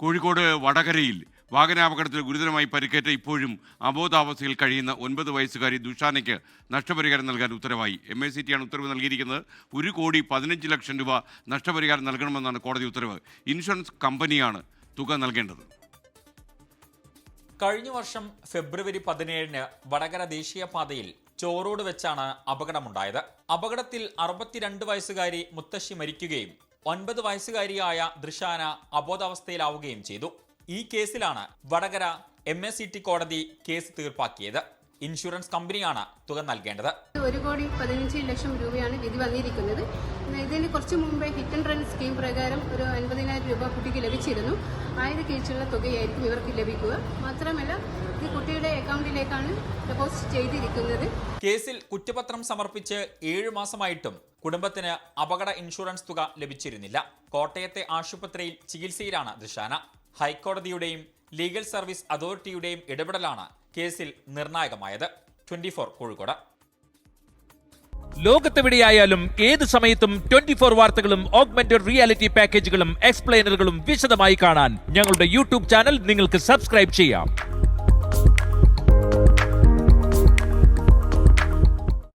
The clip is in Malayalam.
കോഴിക്കോട് വടകരയിൽ വാഹനാപകടത്തിൽ ഗുരുതരമായി പരിക്കേറ്റ ഇപ്പോഴും അബോധാവസ്ഥയിൽ കഴിയുന്ന ഒൻപത് വയസ്സുകാരി ദുഷാനയ്ക്ക് നഷ്ടപരിഹാരം നൽകാൻ ഉത്തരവായി. എം എ സി ടിയാണ് ഉത്തരവ് നൽകിയിരിക്കുന്നത്. ഒരു കോടി പതിനഞ്ച് ലക്ഷം രൂപ നഷ്ടപരിഹാരം നൽകണമെന്നാണ് കോടതി ഉത്തരവ്. ഇൻഷുറൻസ് കമ്പനിയാണ് തുക നൽകേണ്ടത്. കഴിഞ്ഞ വർഷം ഫെബ്രുവരി പതിനേഴിന് വടകര ദേശീയപാതയിൽ ചോറോട് വെച്ചാണ് അപകടമുണ്ടായത്. അപകടത്തിൽ അറുപത്തിരണ്ട് വയസ്സുകാരി മുത്തശ്ശി മരിക്കുകയും ഒൻപത് വയസ്സുകാരിയായ ദൃശാന അബോധാവസ്ഥയിലാവുകയും ചെയ്തു. ഈ കേസിലാണ് വടകര എം എസ് ടി കോടതി കേസ് തീർപ്പാക്കിയത്. ഇൻഷുറൻസ് കമ്പനിയാണ് തുക നൽകേണ്ടത്. ഒരു കോടി പതിനഞ്ച് ലക്ഷം രൂപയാണ് വിധി വന്നിരിക്കുന്നത്. ഇതിന് കുറച്ച് മുമ്പേ ഹിറ്റ് ആൻഡ് റൺ സ്കീം പ്രകാരം ഒരു അൻപതിനായിരം രൂപ കുട്ടിക്ക് ലഭിച്ചിരുന്നു. ആയിരം കീഴ്ച്ചുള്ള തുകയായിരിക്കും ഇവർക്ക് ലഭിക്കുക. മാത്രമല്ല ഇത് കുട്ടിയുടെ അക്കൗണ്ടിലേക്കാണ് ഡെപ്പോസിറ്റ് ചെയ്തിരിക്കുന്നത്. കേസിൽ കുറ്റപത്രം സമർപ്പിച്ച് ഏഴു മാസമായിട്ടും കുടുംബത്തിന് അപകട ഇൻഷുറൻസ് തുക ലഭിച്ചിരുന്നില്ല. കോട്ടയത്തെ ആശുപത്രിയിൽ ചികിത്സയിലാണ് ദൃശാന ഹൈക്കോടതിയുടെയും ലീഗൽ സർവീസ് അതോറിറ്റിയുടെയും ഇടപെടലാണ് കേസിൽ നിർണായകമായത്. Twenty four Kozhikode. ലോകത്തെവിടെയായാലും ഏത് സമയത്തും ട്വന്റി ഫോർ വാർത്തകളും ഓഗ്മെന്റഡ് റിയാലിറ്റി പാക്കേജുകളും എക്സ്പ്ലെയിനറുകളും വിശദമായി കാണാൻ ഞങ്ങളുടെ യൂട്യൂബ് ചാനൽ നിങ്ങൾക്ക് സബ്സ്ക്രൈബ് ചെയ്യാം.